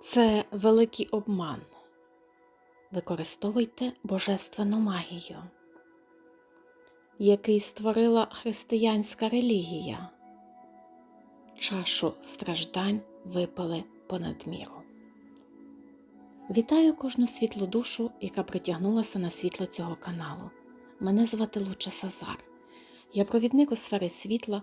Це великий обман. Використовуйте божественну магію, який створила християнська релігія. Чашу страждань випали понад міру. Вітаю кожну світлу душу, яка притягнулася на світло цього каналу. Мене звати Луча Сазар. Я провідник у сфері світла,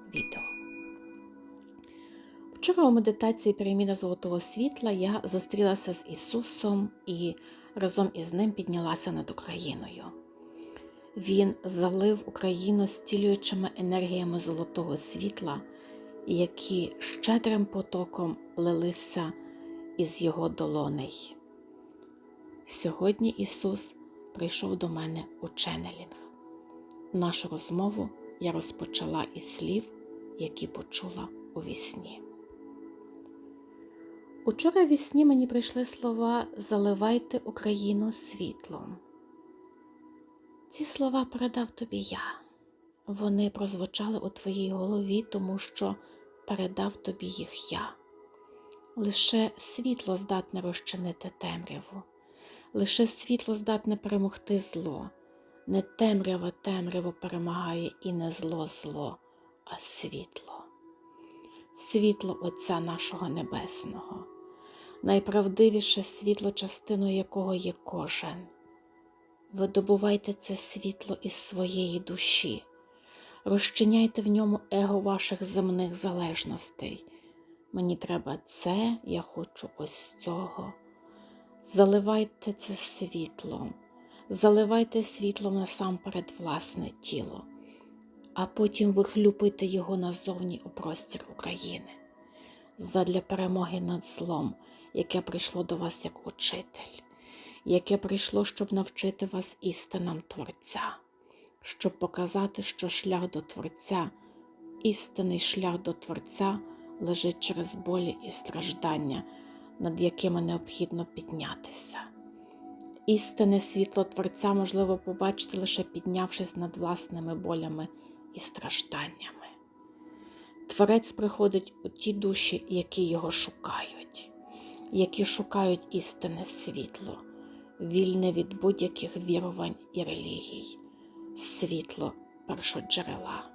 відео. Вчора у медитації переміна золотого світла я зустрілася з Ісусом і разом із ним піднялася над Україною. Він залив Україну стілюючими енергіями золотого світла, які щедрим потоком лилися із його долоней. Сьогодні Ісус прийшов до мене у ченелінг. Нашу розмову я розпочала із слів, які почула у вісні. Учора в вісні мені прийшли слова Заливайте Україну світлом. Ці слова передав тобі я. Вони прозвучали у твоїй голові, тому що передав тобі їх я. Лише світло здатне розчинити темряву, лише світло здатне перемогти зло. Не темрява темряву перемагає і не зло зло, а світло. Світло Отця нашого Небесного, найправдивіше світло, частиною якого є кожен. Видобувайте це світло із своєї душі, розчиняйте в ньому его ваших земних залежностей. Мені треба це, я хочу ось цього. Заливайте це світлом, заливайте світлом насамперед власне тіло, а потім вихлюпуйте його назовні у простір України задля перемоги над злом, яке прийшло до вас як учитель, яке прийшло, щоб навчити вас істинам Творця, щоб показати, що шлях до Творця, істинний шлях до Творця лежить через болі і страждання, над якими необхідно піднятися. Істинне світло Творця можливо побачити лише піднявшись над власними болями і стражданнями. Творець приходить у ті душі, які його шукають, які шукають істинне світло, вільне від будь-яких вірувань і релігій, світло першоджерела.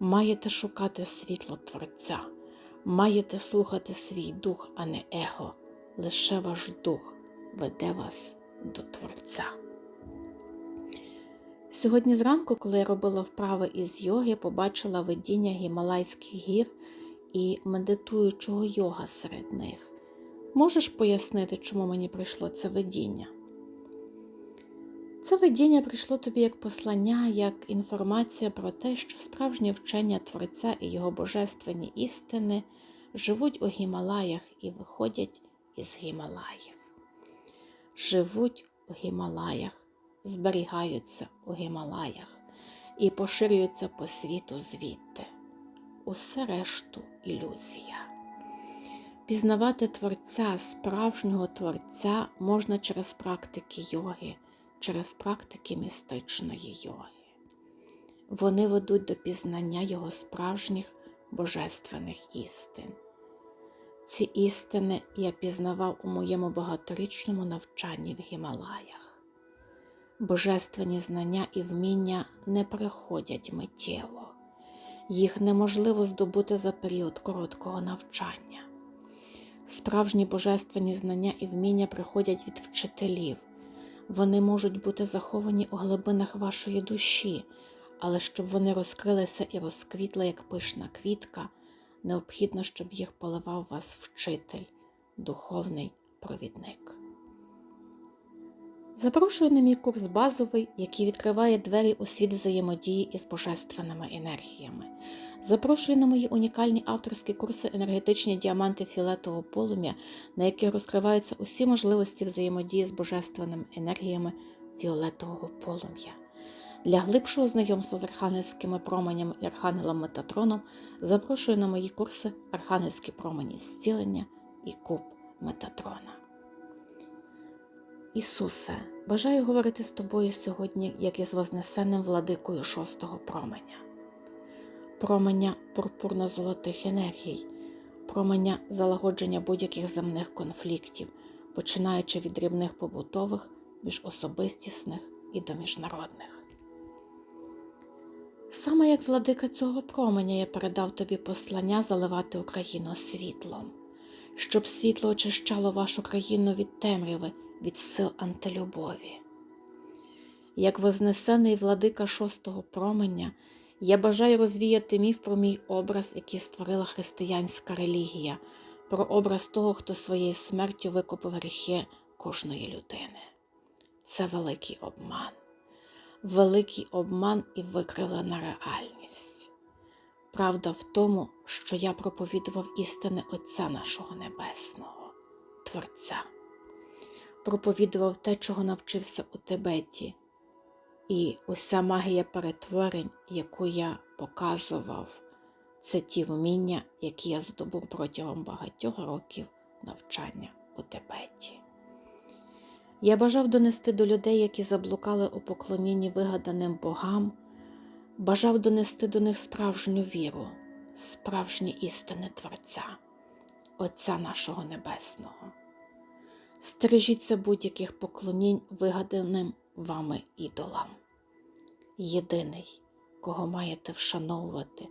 Маєте шукати світло Творця, маєте слухати свій дух, а не его. Лише ваш дух веде вас до Творця. Сьогодні зранку, коли я робила вправи із йоги, побачила видіння Гімалайських гір і медитуючого йога серед них. Можеш пояснити, чому мені прийшло це видіння? Це видіння прийшло тобі як послання, як інформація про те, що справжнє вчення Творця і його божественні істини живуть у Гімалаях і виходять із Гімалаїв. Живуть у Гімалаях, зберігаються у Гімалаях і поширюються по світу звідти. Усе решту ілюзія. Пізнавати Творця, справжнього Творця можна через практики йоги, через практики містичної йоги. Вони ведуть до пізнання його справжніх божественних істин. Ці істини я пізнавав у моєму багаторічному навчанні в Гімалаях. Божественні знання і вміння не приходять миттєво, їх неможливо здобути за період короткого навчання. Справжні божественні знання і вміння приходять від вчителів, вони можуть бути заховані у глибинах вашої душі, але щоб вони розкрилися і розквітли, як пишна квітка, необхідно, щоб їх поливав вас вчитель, духовний провідник. Запрошую на мій курс базовий, який відкриває двері у світ взаємодії із божественними енергіями. Запрошую на мої унікальні авторські курси енергетичні діаманти фіолетового полум'я, на яких розкриваються усі можливості взаємодії з божественними енергіями фіолетового полум'я. Для глибшого знайомства з архангельськими променями і архангелом Метатроном запрошую на мої курси Архангельські промені зцілення і Куб Метатрона. Ісусе, бажаю говорити з тобою сьогодні, як із вознесенним владикою шостого променя, променя пурпурно-золотих енергій, променя залагодження будь-яких земних конфліктів, починаючи від дрібних побутових, міжособистісних і до міжнародних. Саме як владика цього променя я передав тобі послання заливати Україну світлом, щоб світло очищало вашу країну від темряви, від сил антилюбові. Як вознесений владика шостого променя, я бажаю розвіяти міф про мій образ, який створила християнська релігія, про образ того, хто своєю смертю викупив гріхи кожної людини. Це великий обман великий обман і викривлена реальність. Правда в тому, що я проповідував істини Отця нашого Небесного, Творця, проповідував те, чого навчився у Тибеті, і уся магія перетворень, яку я показував, це ті вміння, які я здобув протягом багатьох років навчання у Тибеті. Я бажав донести до людей, які заблукали у поклонінні вигаданим богам, бажав донести до них справжню віру, справжні істини Творця, Отця нашого Небесного. Стережіться будь-яких поклонінь вигаданим вами ідолам. Єдиний, кого маєте вшановувати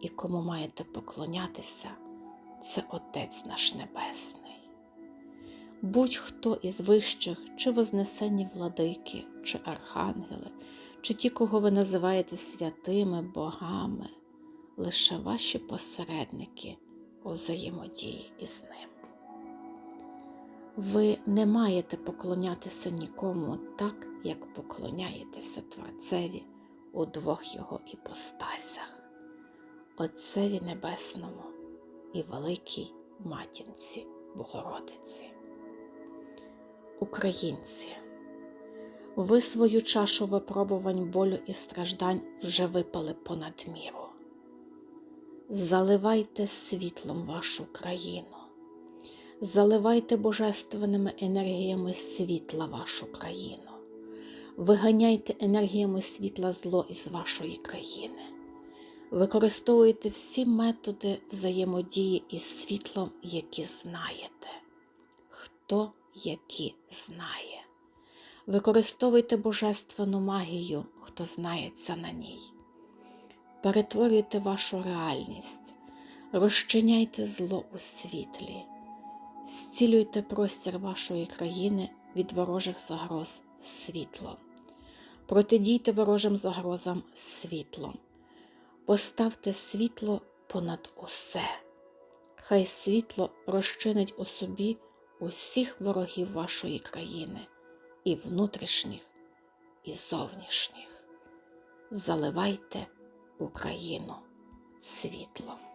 і кому маєте поклонятися, це Отець наш Небесний будь-хто із вищих, чи вознесені владики, чи архангели, чи ті, кого ви називаєте святими богами, лише ваші посередники у взаємодії із ним. Ви не маєте поклонятися нікому так, як поклоняєтеся Творцеві у двох його іпостасях, Отцеві Небесному і Великій Матінці Богородиці. Українці, ви свою чашу випробувань болю і страждань вже випали понад міру. Заливайте світлом вашу країну, заливайте божественними енергіями світла вашу країну, виганяйте енергіями світла зло із вашої країни, використовуйте всі методи взаємодії із світлом, які знаєте. Хто які знає. Використовуйте божественну магію, хто знається на ній. Перетворюйте вашу реальність, розчиняйте зло у світлі, зцілюйте простір вашої країни від ворожих загроз світлом. Протидійте ворожим загрозам світлом. Поставте світло понад усе. Хай світло розчинить у собі усіх ворогів вашої країни, і внутрішніх, і зовнішніх. Заливайте Україну світлом.